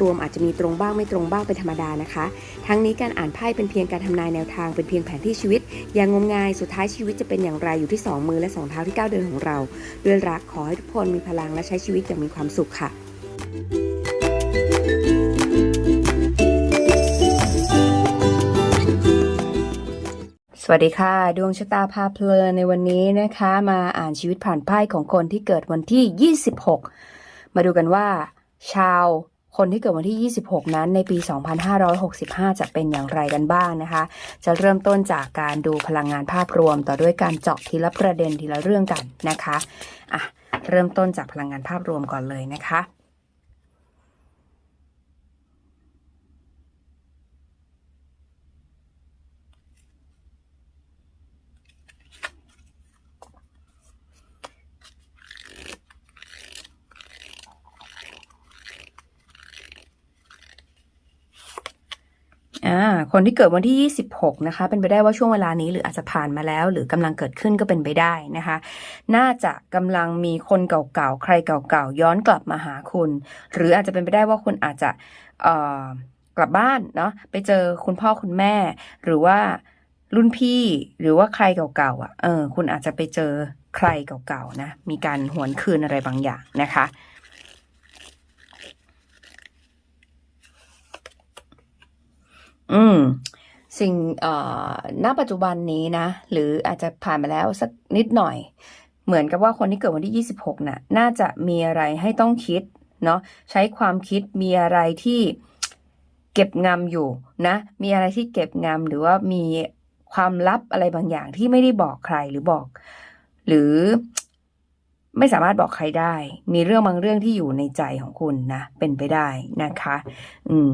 รวมอาจจะมีตรงบ้างไม่ตรงบ้างเป็นธรรมดานะคะ ทั้งนี้การอ่านไพ่เป็นเพียงการทำนายแนวทางเป็นเพียงแผนที่ชีวิต อย่างงมงายสุดท้ายชีวิตจะเป็นอย่างไรอยู่ที่สองมือและสองเท้าที่ก้าวเดินของเรา ด้วยรักขอให้ทุกคนมีพลังและใช้ชีวิตอย่างมีความสุขค่ะสวัสดีค่ะ ดวงชะตาพาเพลินในวันนี้นะคะ มาอ่านชีวิตผ่านไพ่ของคนที่เกิดวันที่ 26 มาดูกันว่า ชาว คนที่เกิดวันที่ 26 นั้นในปี 2565 จะเป็นอย่างไรกันบ้างนะคะ จะเริ่มต้นจากการดูพลังงานภาพรวม ต่อด้วยการเจาะทีละประเด็นทีละเรื่องกันนะคะอะเริ่มต้นจากพลังงานภาพรวมก่อนเลยนะคะ อ่าคนที่เกิดวันที่ 26 นะคะ เป็นไปได้ว่าช่วงเวลานี้หรืออาจจะผ่านมาแล้ว หรือกำลังเกิดขึ้นก็เป็นไปได้นะคะ น่าจะกำลังมีคนเก่าๆ ใครเก่าๆ ย้อนกลับมาหาคุณ หรืออาจจะเป็นไปได้ว่าคุณอาจจะเอ่อกลับบ้านเนาะไปเจอคุณพ่อคุณแม่ หรือว่ารุ่นพี่หรือว่าใครเก่าๆอะเออคุณอาจจะไปเจอใครเก่าๆนะมีการหวนคืนอะไรบางอย่างนะคะ อืม สิ่งเอ่อณปัจจุบันนี้นะ หรืออาจจะผ่านมาแล้วสักนิดหน่อย เหมือนกับว่าคนที่เกิดวันที่ 26น่ะ น่าจะมีอะไรให้ต้องคิด เนาะใช้ความคิดมีอะไรที่เก็บงำอยู่นะ มีอะไรที่เก็บงำหรือว่ามีความลับอะไรบางอย่างที่ไม่ได้บอกใครหรือบอก หรือไม่สามารถบอกใครได้ มีเรื่องบางเรื่องที่อยู่ในใจของคุณนะ เป็นไปได้นะคะ อืม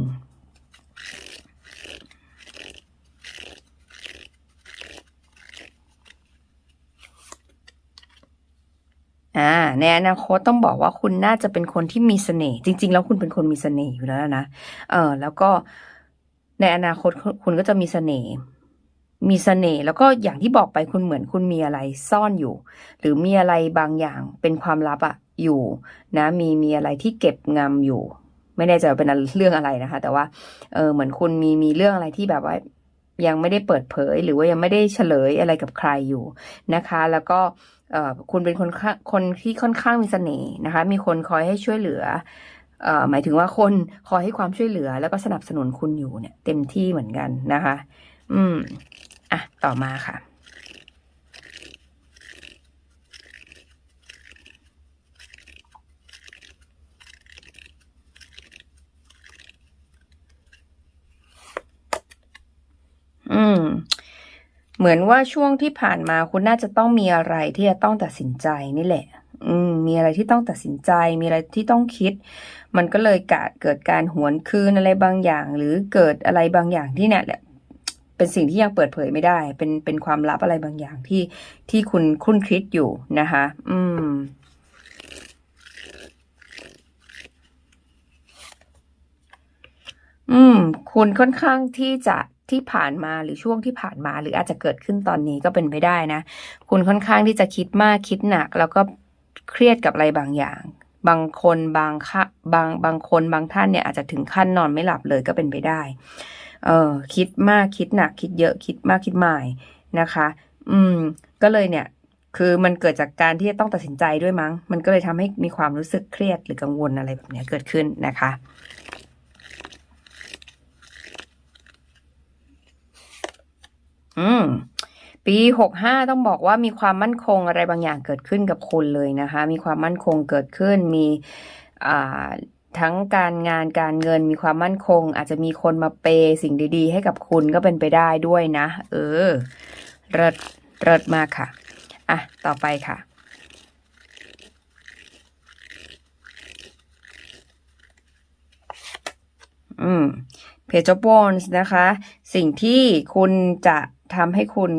อ่าในอนาคตต้องบอกว่าคุณน่าจะเป็นคนที่มีเสน่ห์จริง ๆ แล้วคุณเป็นคนมีเสน่ห์อยู่แล้วนะเออแล้วก็ในอนาคตคุณก็จะมีเสน่ห์มีเสน่ห์แล้วก็อย่างที่บอกไปคุณเหมือนคุณมีอะไรซ่อนอยู่ หรือมีอะไรบางอย่างเป็นความลับอะอยู่ นะ มีมีอะไรที่เก็บงำอยู่ ไม่แน่ใจว่าเป็นเรื่องอะไรนะคะ แต่ว่า เออเหมือนคุณมีมีเรื่องอะไรที่แบบว่า ยังไม่ได้เปิดเผย หรือว่ายังไม่ได้เฉลยอะไรกับใครอยู่นะคะ แล้วก็คุณเป็นคนคนที่ค่อนข้างมีเสน่ห์นะคะ มีคนคอยให้ช่วยเหลือหมายถึงว่าคนคอยให้ความช่วยเหลือ แล้วก็สนับสนุนคุณอยู่เนี่ย เต็มที่เหมือนกันนะคะ อืม อะ ต่อมาค่ะ อืม เหมือนว่าช่วงที่ผ่านมาคุณน่าจะต้องมีอะไรที่จะต้องตัดสินใจนี่แหละ อืม มีอะไรที่ต้องตัดสินใจ มีอะไรที่ต้องคิด มันก็เลยกาเกิดการหวนคืนอะไรบางอย่าง หรือเกิดอะไรบางอย่างที่เนี่ยแหละเป็นสิ่งที่ยังเปิดเผยไม่ได้ เป็นเป็นความลับอะไรบางอย่างที่ที่คุณคุ้นคิดอยู่นะคะ อืมอืม คุณค่อนข้างที่จะ ที่ผ่านมาหรือช่วงที่ผ่านมา หรืออาจจะเกิดขึ้นตอนนี้ก็เป็นไปได้นะ คุณค่อนข้างที่จะคิดมากคิดหนัก แล้วก็เครียดกับอะไรบางอย่าง บางคนบางค่ะบางบางคนบางท่านเนี่ยอาจจะถึงขั้นนอนไม่หลับเลยก็เป็นไปได้ เออคิดมากคิดหนัก คิดเยอะคิดมากคิดมายนะคะ อืม ก็เลยเนี่ย คือมันเกิดจากการที่ต้องตัดสินใจด้วยมั้ง มันก็เลยทำให้มีความรู้สึกเครียดหรือกังวลอะไรแบบนี้เกิดขึ้นนะคะ อืมปีหกห้าต้องบอกว่ามีความมั่นคงอะไรบางอย่างเกิดขึ้นกับคุณเลยนะคะ มีความมั่นคงเกิดขึ้นมีอ่าทั้งการงานการเงินมีความมั่นคง อาจจะมีคนมาเปย์สิ่งดี ๆ ให้กับคุณก็เป็นไปได้ด้วยนะ เออเลิศเลิศมากค่ะ อะ ต่อไปค่ะ อืมเพจบอนส์นะคะ สิ่งที่คุณจะ ทำให้คุณ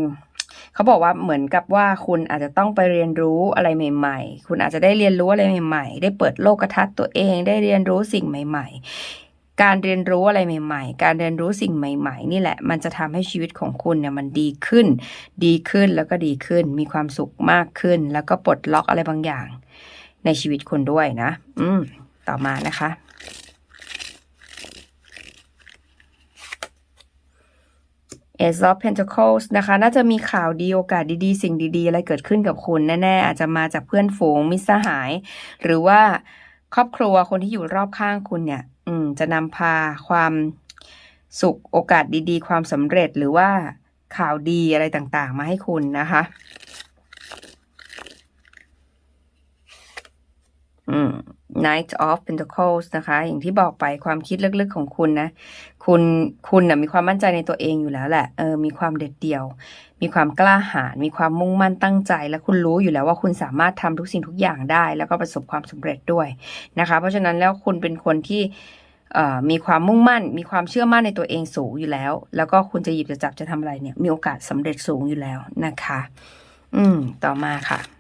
เขาบอกว่าเหมือนกับว่าคุณอาจจะต้องไปเรียนรู้อะไรใหม่ ๆ คุณอาจจะได้เรียนรู้อะไรใหม่ ๆ ได้เปิดโลกทัศน์ตัวเอง ได้เรียนรู้สิ่งใหม่ ๆ การเรียนรู้อะไรใหม่ ๆ การเรียนรู้สิ่งใหม่ ๆ นี่แหละ มันจะทำให้ชีวิตของคุณเนี่ยมันดีขึ้น ดีขึ้นแล้วก็ดีขึ้น มีความสุขมากขึ้น แล้วก็ปลดล็อกอะไรบางอย่าง ในชีวิตคุณด้วยนะ อืม ต่อมานะคะ Ace of Pentacles นะคะ น่าจะมีข่าวดีโอกาสดีๆ สิ่งดีๆ อะไรเกิดขึ้นกับคุณแน่ๆ อาจจะมาจากเพื่อนฝูงมิตรสหาย หรือว่าครอบครัวคนที่อยู่รอบข้างคุณเนี่ย อืม จะนำพาความสุขโอกาสดีๆ ความสำเร็จหรือว่าข่าวดีอะไรต่างๆ มาให้คุณนะคะ อืม Knight of Pentacles นะคะ อย่างที่บอกไปความคิดลึกๆของคุณนะ คุณคุณนะมีความมั่นใจในตัวเองอยู่แล้วแหละเออมีความเด็ดเดี่ยว มีความกล้าหาญมีความมุ่งมั่นตั้งใจ และคุณรู้อยู่แล้วว่าคุณสามารถทำทุกสิ่งทุกอย่างได้ แล้วก็ประสบความสำเร็จด้วยนะคะ เพราะฉะนั้นแล้วคุณเป็นคนที่มีความมุ่งมั่น มีความเชื่อมั่นในตัวเองสูงอยู่แล้ว แล้วก็คุณจะหยิบจะจับจะทำอะไรเนี่ย มีโอกาสสำเร็จสูงอยู่แล้วนะคะ อืม ต่อมาค่ะ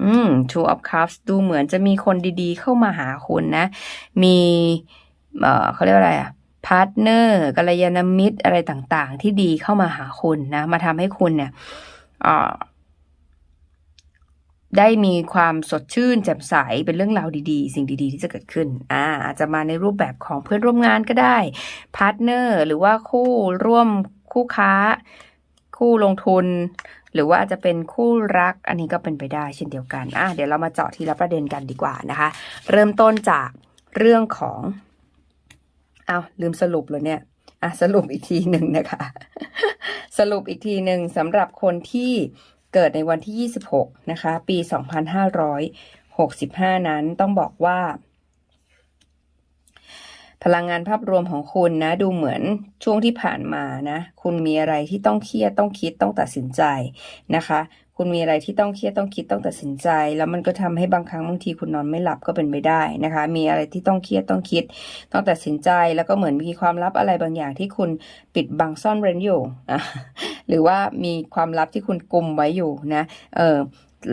อืม Two of Cups ดูเหมือนจะมีคนดีๆ เข้ามาหาคุณนะ มีเออเขาเรียกว่าอะไรอะพาร์ทเนอร์กัลยาณมิตรอะไรต่างๆ ที่ดีเข้ามาหาคุณนะ มาทำให้คุณเนี่ยได้มีความสดชื่นแจ่มใสเป็นเรื่องราวดีๆ สิ่งดีๆ ที่จะเกิดขึ้นอ่าอาจจะมาในรูปแบบของเพื่อนร่วมงานก็ได้พาร์ทเนอร์หรือว่าคู่ร่วมคู่ค้า คู่ลงทุน หรือว่าอาจจะเป็นคู่รักอันนี้ก็เป็นไปได้เช่นเดียวกันอะเดี๋ยวเรามาเจาะทีละประเด็นกันดีกว่านะคะ เริ่มต้นจากเรื่องของอ้าวลืมสรุปเลยเนี่ยอะสรุปอีกทีหนึ่งนะคะ สรุปอีกทีหนึ่งสำหรับคนที่เกิดในวันที่ 26 นะคะ ปี 2565 นั้นต้องบอกว่า พลังงานภาพรวมของคุณนะ ดูเหมือนช่วงที่ผ่านมานะ คุณมีอะไรที่ต้องเครียดต้องคิดต้องตัดสินใจนะคะ คุณมีอะไรที่ต้องเครียดต้องคิดต้องตัดสินใจ แล้วมันก็ทำให้บางครั้งบางทีคุณนอนไม่หลับก็เป็นไปได้นะคะ มีอะไรที่ต้องเครียดต้องคิด ต้องตัดสินใจ แล้วก็เหมือนมีความลับอะไรบางอย่างที่คุณปิดบังซ่อนเร้นอยู่หรือว่ามีความลับที่คุณกุมไว้อยู่นะ เออ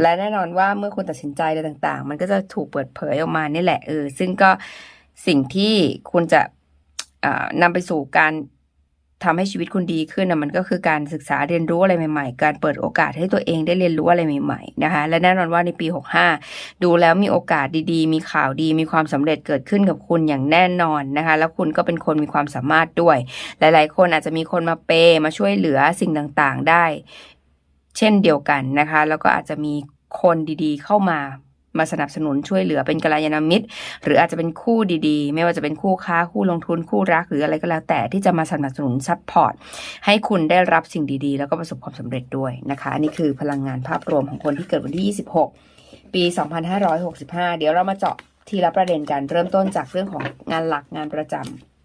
และแน่นอนว่าเมื่อคุณตัดสินใจอะไรต่าง ๆ มันก็จะถูกเปิดเผยออกมานี่แหละเออซึ่งก็ สิ่งที่คุณจะนำไปสู่การทำให้ชีวิตคุณดีขึ้นนะมันก็คือการศึกษาเรียนรู้อะไรใหม่ๆ การเปิดโอกาสให้ตัวเองได้เรียนรู้อะไรใหม่ๆนะคะและแน่นอนว่าในปี 65 ดูแล้วมีโอกาสดีๆ มีข่าวดีมีความสำเร็จเกิดขึ้นกับคุณอย่างแน่นอนนะคะ แล้วคุณก็เป็นคนมีความสามารถด้วย หลายๆ คนอาจจะมีคนมาเปย์มาช่วยเหลือสิ่งต่างๆได้ เช่นเดียวกันนะคะ แล้วก็อาจจะมีคนดีๆ เข้ามา มาสนับสนุนช่วยเหลือเป็นกัลยาณมิตร หรืออาจจะเป็นคู่ดีๆ ไม่ว่าจะเป็นคู่ค้าคู่ลงทุนคู่รักหรืออะไรก็แล้วแต่ที่จะมาสนับสนุนซัพพอร์ตให้คุณได้รับสิ่งดีๆ แล้วก็ประสบความสำเร็จด้วยนะคะอันนี่คือพลังงานภาพรวมของคนที่เกิดวันที่ 26 ปี 2565 เดี๋ยวเรามาเจาะทีละประเด็นกันเริ่มต้นจากเรื่องของงานหลักงานประจำ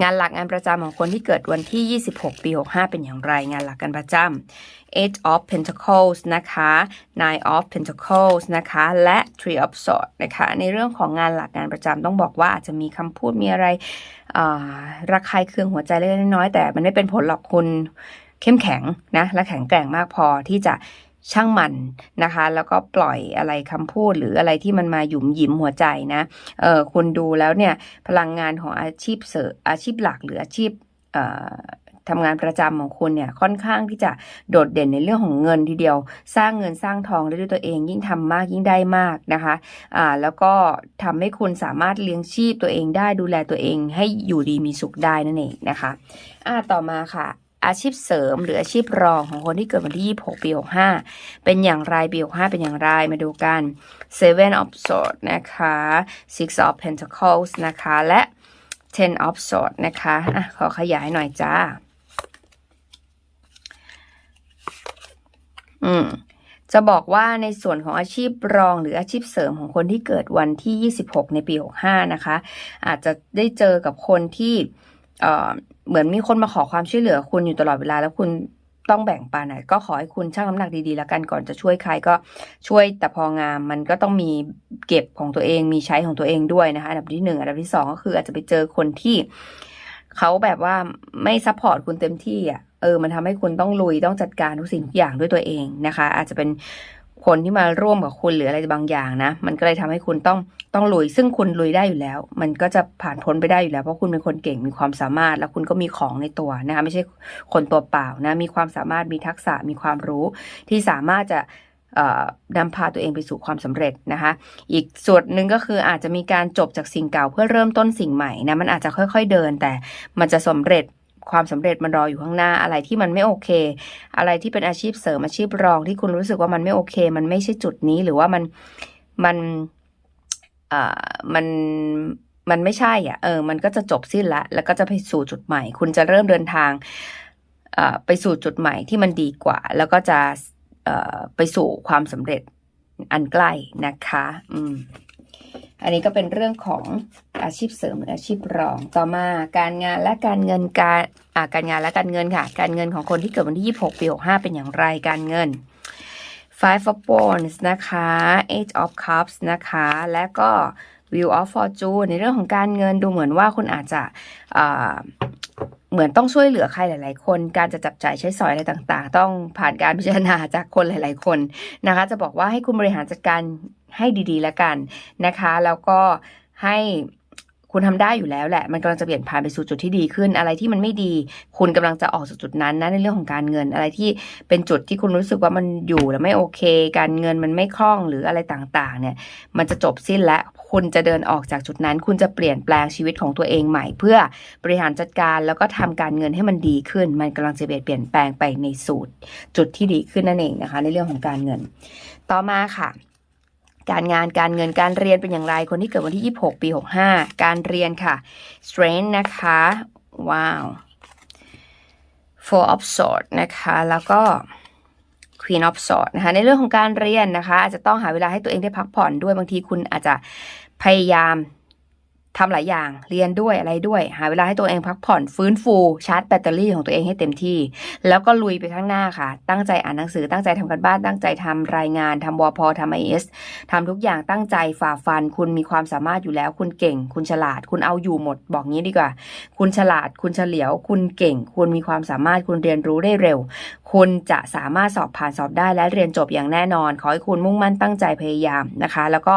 งานหลักงานประจำของคนที่เกิดวันที่ 26 ปี 65 เป็นอย่างไรงานหลักการประจำ Eight of Pentacles นะคะ Nine of Pentacles นะคะ และ Three of Swords นะคะ ในเรื่องของงานหลักงานประจำต้องบอกว่าอาจจะมีคำพูดมีอะไรระคายเคืองหัวใจเล็กน้อยแต่มันไม่เป็นผลหรอกคุณเข้มแข็งนะและแข็งแกร่งมากพอที่จะ ช่างมันนะคะ แล้วก็ปล่อยอะไรคำพูดหรืออะไรที่มันมาหยุมหยิมหัวใจนะเออคุณดูแล้วเนี่ยพลังงานของอาชีพเสริมอาชีพหลักหรืออาชีพเอ่อทำงานประจำของคุณเนี่ยค่อนข้างที่จะโดดเด่นในเรื่องของเงินทีเดียว สร้างเงินสร้างทองได้ด้วยตัวเอง ยิ่งทำมากยิ่งได้มากนะคะอ่าแล้วก็ทำให้คุณสามารถเลี้ยงชีพตัวเองได้ดูแลตัวเองให้อยู่ดีมีสุขได้นั่นเองนะคะอ่าต่อมาค่ะ อาชีพเสริมหรืออาชีพรองของคนที่เกิดวันที่ 26 ปี 65 เป็นอย่างไรปี 65 เป็นอย่างไรมาดูกัน Seven of Swords นะคะ Six of Pentacles นะคะ และ Ten of Swords นะคะอะขอขยายหน่อยจ้า อืมจะบอกว่าในส่วนของอาชีพรองหรืออาชีพเสริมของคนที่เกิดวันที่ 26 ในปี 65 นะคะ อาจจะได้เจอกับคนที่ เหมือนมีคนมาขอความช่วยเหลือคุณอยู่ตลอดเวลา แล้วคุณต้องแบ่งปันอะก็ขอให้คุณชั่งน้ำหนักดีๆ แล้วกันก่อนจะช่วยใครก็ช่วยแต่พองามมันก็ต้องมีเก็บของตัวเองมีใช้ของตัวเองด้วยนะคะอันดับที่หนึ่งอันดับที่สองก็คืออาจจะไปเจอคนที่เขาแบบว่าไม่ซัพพอร์ตคุณเต็มที่อะเออ มันทำให้คุณต้องลุยต้องจัดการทุกสิ่งทุกอย่างด้วยตัวเองนะคะ อาจจะเป็น คนที่มาร่วมกับคุณหรืออะไรบางอย่างนะ มันก็เลยทำให้คุณต้องต้องลุย ซึ่งคุณลุยได้อยู่แล้ว มันก็จะผ่านพ้นไปได้อยู่แล้ว เพราะคุณเป็นคนเก่งมีความสามารถ แล้วคุณก็มีของในตัวนะคะไม่ใช่คนตัวเปล่านะมีความสามารถมีทักษะมีความรู้ที่สามารถจะนำพาตัวเองไปสู่ความสำเร็จนะคะ อีกส่วนหนึ่งก็คืออาจจะมีการจบจากสิ่งเก่าเพื่อเริ่มต้นสิ่งใหม่นะมันอาจจะค่อย ๆเดิน แต่มันจะสำเร็จ ความสำเร็จมันรออยู่ข้างหน้าอะไรที่มันไม่โอเค อะไรที่เป็นอาชีพเสริมอาชีพรองที่คุณรู้สึกว่ามันไม่โอเค มันไม่ใช่จุดนี้หรือว่ามันมันเอ่อมันมันไม่ใช่อะเออ มันก็จะจบสิ้นละแล้วก็จะไปสู่จุดใหม่ คุณจะเริ่มเดินทางเอ่อไปสู่จุดใหม่ที่มันดีกว่า แล้วก็จะเอ่อไปสู่ความสำเร็จอันใกล้นะคะ อืม อันนี้ก็เป็นเรื่องของอาชีพเสริมหรืออาชีพรอง ต่อมาการงานและการเงินการอ่าการงานและการเงินค่ะ การเงินของคนที่เกิดวันที่ 26 ปี 65 เป็นอย่างไรการเงิน Five of Wands นะคะ Eight of Cups นะคะ และก็ Wheel of Fortune ในเรื่องของการเงินดูเหมือนว่าคุณอาจจะ เหมือนต้องช่วยเหลือใครหลาย ๆ คน การจะจับจ่ายใช้สอยอะไรต่างๆ ต้องผ่านการพิจารณาจากคนหลาย ๆ คนนะคะ จะบอกว่าให้คุณบริหารจัดการให้ดี ๆ แล้วกันนะคะ แล้วก็ให้ คุณทำได้อยู่แล้วแหละ มันกำลังจะเปลี่ยนผ่านไปสู่จุดที่ดีขึ้น อะไรที่มันไม่ดี คุณกำลังจะออกจากจุดนั้นนะในเรื่องของการเงิน อะไรที่เป็นจุดที่คุณรู้สึกว่ามันอยู่แล้วไม่โอเค การเงินมันไม่คล่องหรืออะไรต่างๆ เนี่ย มันจะจบสิ้นและคุณจะเดินออกจากจุดนั้น คุณจะเปลี่ยนแปลงชีวิตของตัวเองใหม่ เพื่อบริหารจัดการแล้วก็ทำการเงินให้มันดีขึ้น มันกำลังจะเปลี่ยนแปลงไปในสูตร จุดที่ดีขึ้นนั่นเองนะคะ ในเรื่องของการเงิน ต่อมาค่ะ การงานการเงินการเรียนเป็นอย่างไรคนที่เกิดวันที่ 26 ปี 65 การเรียนค่ะ strength นะคะ ว้าว four of swords นะคะ แล้วก็ Queen of Swords นะคะในเรื่องของการเรียนนะคะ อาจจะต้องหาเวลาให้ตัวเองได้พักผ่อนด้วยบางทีคุณอาจจะพยายาม ทำหลายอย่างเรียนด้วยอะไรด้วย หาเวลาให้ตัวเองพักผ่อนฟื้นฟู ชาร์จแบตเตอรี่ของตัวเองให้เต็มที่ แล้วก็ลุยไปข้างหน้าค่ะ ตั้งใจอ่านหนังสือตั้งใจทำกันบ้านตั้งใจทำรายงานทำวพทำไอเอสทำทุกอย่างตั้งใจฝ่าฟัน คุณมีความสามารถอยู่แล้ว คุณเก่ง คุณฉลาด คุณเอาอยู่หมด บอกงี้ดีกว่า คุณฉลาด คุณเฉลียว คุณเก่ง คุณมีความสามารถคุณเรียนรู้ได้เร็ว คุณจะสามารถสอบผ่านสอบได้และเรียนจบอย่างแน่นอน ขอให้คุณมุ่งมั่นตั้งใจพยายามนะคะ แล้วก็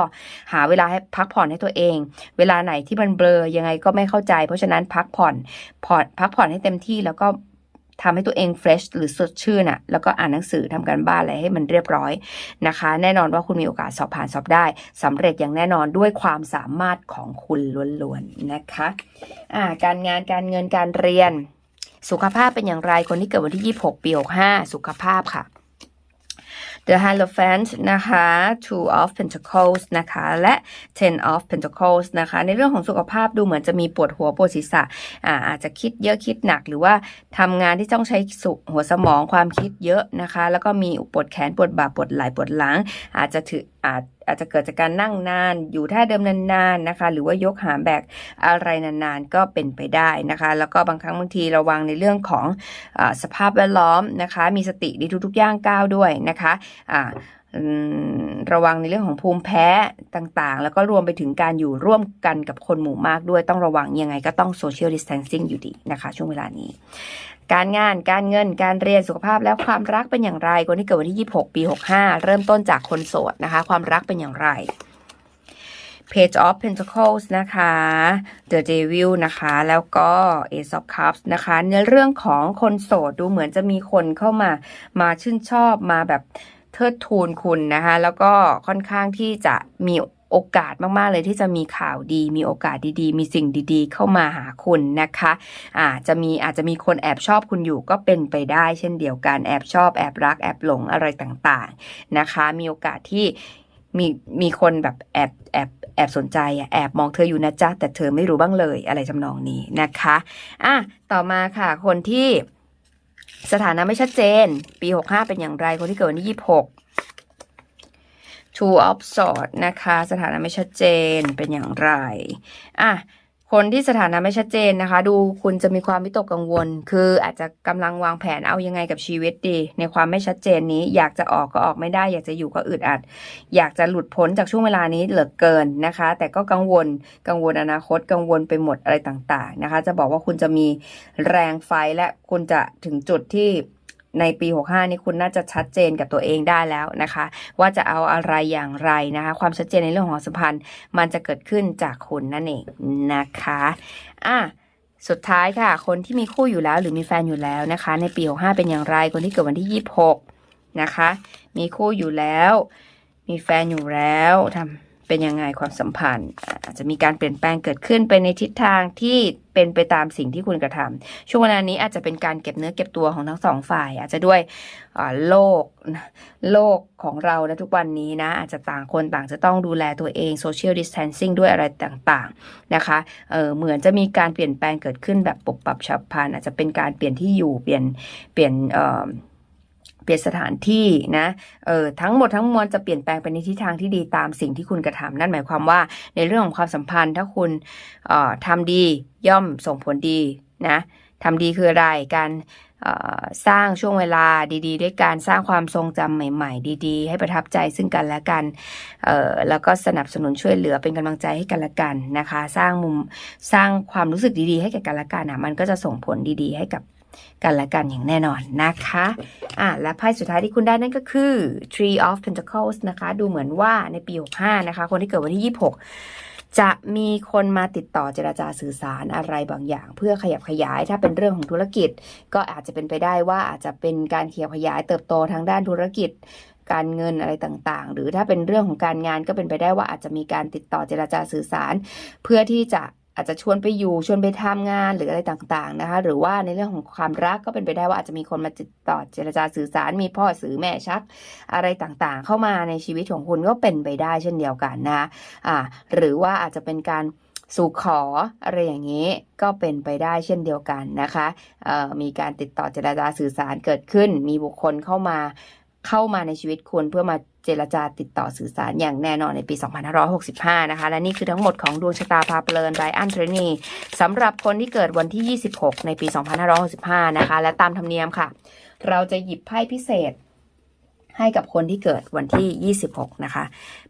หาเวลาให้พักผ่อนให้ตัวเอง เวลาไหนที่มันเบลอยังไงก็ไม่เข้าใจ เพราะฉะนั้นพักผ่อนผ่อนพักผ่อนให้เต็มที่แล้วก็ทำให้ตัวเองเฟรชหรือสดชื่นอะแล้วก็อ่านหนังสือทำการบ้านอะไรให้มันเรียบร้อยนะคะ แน่นอนว่าคุณมีโอกาสสอบผ่านสอบได้สำเร็จอย่างแน่นอนด้วยความสามารถของคุณล้วนๆนะคะอ่าการงานการเงินการเรียน สุขภาพเป็นอย่างไรคนที่เกิดวันที่ 26 ปี 65 สุขภาพค่ะ The Hierophant นะคะ Two of Pentacles นะคะ และ Ten of Pentacles นะคะ ในเรื่องของสุขภาพดูเหมือนจะมีปวดหัวปวดศีรษะอ่าอาจจะคิดเยอะคิดหนักหรือว่าทำงานที่ต้องใช้สุหัวสมองความคิดเยอะนะคะ แล้วก็มีปวดแขนปวดบ่าปวดไหล่ปวดหลัง อาจจะถืออาจ อาจจะเกิดจากการนั่งนาน อยู่ท่าเดิมนานๆนะคะ หรือว่ายกหามแบกอะไรนานๆ ก็เป็นไปได้นะคะ แล้วก็บางครั้งบางทีระวังในเรื่องของอสภาพแวดล้อมนะคะ มีสติในทุกๆย่างก้าวด้วยนะคะระวังในเรื่องของภูมิแพ้ต่างๆ แล้วก็รวมไปถึงการอยู่ร่วมกันกับคนหมู่มากด้วยต้องระวังยังไงก็ต้อง social distancing อยู่ดีนะคะ ช่วงเวลานี้ การงานการเงินการเรียนสุขภาพและความรักเป็นอย่างไร คนที่เกิดวันที่ 26 ปี 65 เริ่มต้นจากคนโสดนะคะ ความรักเป็นอย่างไร Page of Pentacles นะคะ The Devil นะคะ แล้วก็ Ace of Cups นะคะ ในเรื่องของคนโสดดูเหมือนจะมีคนเข้ามา มาชื่นชอบมาแบบเทิดทูนคุณนะคะ แล้วก็ค่อนข้างที่จะมี โอกาสมาก ๆ เลยที่จะมีข่าวดี มีโอกาสดีๆ มีสิ่งดีๆ เข้ามาหาคุณนะคะอาจจะมีอาจจะมีคนแอบชอบคุณอยู่ก็เป็นไปได้ เช่นเดียวกันแอบชอบแอบรักแอบหลงอะไรต่างๆนะคะ มีโอกาสที่มีมีคนแบบแอบแอบแอบสนใจแอบมองเธออยู่นะจ๊ะแต่เธอไม่รู้บ้างเลยอะไรจำนองนี้นะคะอะต่อมาค่ะคนที่สถานะไม่ชัดเจน ปี 65 เป็นอย่างไรคนที่เกิดวันที่26 Two of Swords นะคะ สถานะไม่ชัดเจนเป็นอย่างไร อะ คนที่สถานะไม่ชัดเจนนะคะ ดูคุณจะมีความวิตกกังวล คืออาจจะกำลังวางแผนเอายังไงกับชีวิตดี ในความไม่ชัดเจนนี้ อยากจะออกก็ออกไม่ได้ อยากจะอยู่ก็อึดอัด อยากจะหลุดพ้นจากช่วงเวลานี้เหลือเกินนะคะ แต่ก็กังวล กังวลอนาคต กังวลไปหมดอะไรต่าง ๆ นะคะ จะบอกว่าคุณจะมีแรงไฟและคุณจะถึงจุดที่ ในปี 65 นี้คุณน่าจะชัดเจนกับตัวเองได้แล้วนะคะ ว่าจะเอาอะไรอย่างไรนะคะ ความชัดเจนในเรื่องของสัมพันธ์ มันจะเกิดขึ้นจากคุณนั่นเองนะคะอะสุดท้ายค่ะ คนที่มีคู่อยู่แล้วหรือมีแฟนอยู่แล้วนะคะ ในปี 65 เป็นอย่างไร คนที่เกิดวันที่ 26 นะคะ มีคู่อยู่แล้ว มีแฟนอยู่แล้วทำ เป็นยังไงความสัมพันธ์ อาจจะมีการเปลี่ยนแปลงเกิดขึ้นไปในทิศทางที่เป็นไปตามสิ่งที่คุณกระทำช่วงเวลานี้อาจจะเป็นการเก็บเนื้อเก็บตัวของทั้งสองฝ่าย อาจจะด้วยโลกโลกของเรานะทุกวันนี้นะ อาจจะต่างคนต่างจะต้องดูแลตัวเอง social distancing ด้วยอะไรต่างๆนะคะเเหมือนจะมีการเปลี่ยนแปลงเกิดขึ้นแบบปุบปรับฉับพลันอาจจะเป็นการเปลี่ยนที่อยู่เปลี่ยนเปลี่ยน เปลี่ยนสถานที่นะเออทั้งหมดทั้งมวลจะเปลี่ยนแปลงไปในทิศทางที่ดีตามสิ่งที่คุณกระทำนั่นหมายความว่าในเรื่องของความสัมพันธ์ถ้าคุณเอ่อทำดีย่อมส่งผลดีนะทำดีคืออะไรการเอ่อสร้างช่วงเวลาดี ๆ ด้วยการสร้างความทรงจำใหม่ ๆ ดี ๆ ให้ประทับใจซึ่งกันและกันเอ่อแล้วก็สนับสนุนช่วยเหลือเป็นกำลังใจให้กันและกันนะคะ สร้างมุมสร้างความรู้สึกดี ๆ ให้แก่กันและกันอะมันก็จะส่งผลดี ๆ ให้กับ กันและกันอย่างแน่นอนนะคะอะและไพ่สุดท้ายที่คุณได้นั่นก็คือ Tree of Pentacles นะคะ ดูเหมือนว่าในปี 65 นะคะ คนที่เกิดวันที่ 26 จะมีคนมาติดต่อเจราจาสื่อสารอะไรบางอย่าง เพื่อขยับขยาย ถ้าเป็นเรื่องของธุรกิจ ก็อาจจะเป็นไปได้ว่าอาจจะเป็นการขยับขยายเติบโตทางด้านธุรกิจการเงินอะไรต่างๆ หรือถ้าเป็นเรื่องของการงานก็เป็นไปได้ว่าอาจจะมีการติดต่อเจราจาสื่อสาร เพื่อที่จะ อาจจะชวนไปอยู่ชวนไปทำงานหรืออะไรต่างๆนะคะ หรือว่าในเรื่องของความรักก็เป็นไปได้ว่าอาจจะมีคนมาติดต่อเจรจาสื่อสารมีพ่อสื่อแม่ชัก อะไรต่างๆ เข้ามาในชีวิตของคุณก็เป็นไปได้เช่นเดียวกันนะอ่าหรือว่าอาจจะเป็นการสู่ขออะไรอย่างนี้ก็เป็นไปได้เช่นเดียวกันนะคะมีการติดต่อเจรจาสื่อสารเกิดขึ้น มีบุคคลเข้ามาเข้ามาในชีวิตคุณเพื่อมา เจรจาติดต่อสื่อสารอย่างแน่นอนในปี 2565 นะคะ และนี่คือทั้งหมดของดวงชะตาพาเพลินไรอันเทรนีสำหรับคนที่เกิดวันที่ 26 ในปี 2565 นะคะ และตามธรรมเนียมค่ะ เราจะหยิบไพ่พิเศษให้กับคนที่เกิดวันที่ 26 นะคะ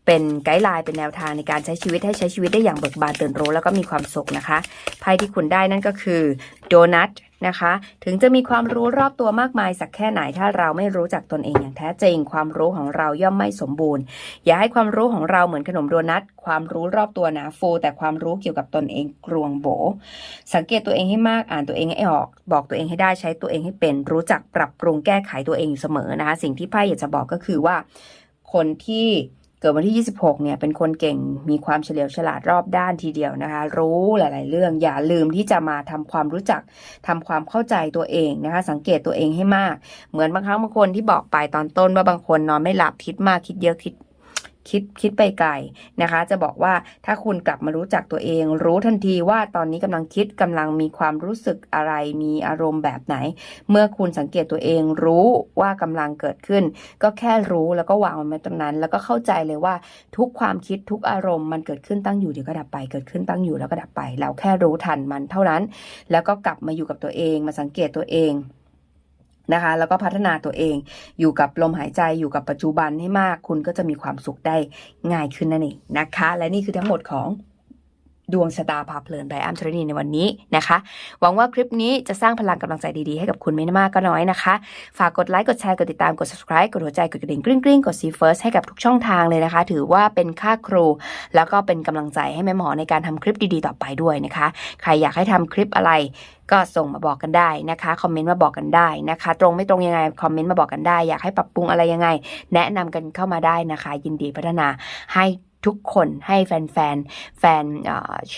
เป็นไกด์ไลน์ เป็นแนวทางในการใช้ชีวิตให้ใช้ชีวิตได้อย่างเบิกบานตื่นรู้ แล้วก็มีความสุขนะคะ ไพ่ที่คุณได้นั่นก็คือโดนัท นะคะ ถึงจะมีความรู้รอบตัวมากมายสักแค่ไหนถ้าเราไม่รู้จักตนเองอย่างแท้จริง ความรู้ของเราย่อมไม่สมบูรณ์ อย่าให้ความรู้ของเราเหมือนขนมโดนัทความรู้รอบตัวหนาฟู แต่ความรู้เกี่ยวกับตนเองกรวงโบ สังเกตตัวเองให้มากอ่านตัวเองให้ออก บอกตัวเองให้ได้ใช้ตัวเองให้เป็น รู้จักปรับปรุงแก้ไขตัวเองอยู่เสมอนะคะ สิ่งที่ไพ่อยากจะบอกก็คือว่า คนที่ กิดวันที่ 26 เนี่ย เป็นคนเก่ง มีความเฉลียวฉลาดรอบด้านทีเดียวนะคะ รู้หลาย ๆ เรื่อง อย่าลืมที่จะมาทำความรู้จักทำความเข้าใจตัวเองนะคะ สังเกตตัวเองให้มาก เหมือนบางครั้งบางคนที่บอกไปตอนต้นว่าบางคนนอนไม่หลับคิดมากคิดเยอะคิด คิดคิดไปไกลนะคะ จะบอกว่าถ้าคุณกลับมารู้จักตัวเอง รู้ทันทีว่าตอนนี้กำลังคิดกำลังมีความรู้สึกอะไรมีอารมณ์แบบไหน เมื่อคุณสังเกตตัวเองรู้ว่ากำลังเกิดขึ้น ก็แค่รู้แล้วก็วางมันไว้ตรงนั้น แล้วก็เข้าใจเลยว่าทุกความคิดทุกอารมณ์มันเกิดขึ้นตั้งอยู่เดี๋ยวก็ดับไป เกิดขึ้นตั้งอยู่แล้วก็ดับไป เราแค่รู้ทันมันเท่านั้น แล้วก็กลับมาอยู่กับตัวเองมาสังเกตตัวเอง นะคะ แล้วก็พัฒนาตัวเองอยู่กับลมหายใจอยู่กับปัจจุบันให้มาก คุณก็จะมีความสุขได้ง่ายขึ้นนั่นเองนะคะ และนี่คือทั้งหมดของ ดวงชะตาพาเพลินไบอัมทรณีในวันนี้นะคะ หวังว่าคลิปนี้จะสร้างพลังกำลังใจดีๆ ให้กับคุณไม่มากก็น้อยนะคะ ฝากกดไลค์กดแชร์กดติดตามกด subscribe กดหัวใจกดกระดิ่งกริ๊งกริ๊งกด see first ให้กับทุกช่องทางเลยนะคะ ถือว่าเป็นค่าครู แล้วก็เป็นกำลังใจให้แม่หมอในการทำคลิปดีๆ ต่อไปด้วยนะคะ ใครอยากให้ทำคลิปอะไรก็ส่งมาบอกกันได้นะคะคอมเมนต์มาบอกกันได้นะคะ ตรงไม่ตรงยังไงคอมเมนต์มาบอกกันได้ อยากให้ปรับปรุงอะไรยังไง แนะนำกันเข้ามาได้นะคะ ยินดีพัฒนาให้ ทุกคนให้แฟนๆแฟนแฟน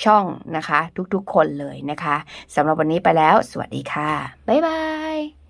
ช่องนะคะ ทุกๆคนเลยนะคะสำหรับวันนี้ไปแล้ว สวัสดีค่ะ บ๊ายบาย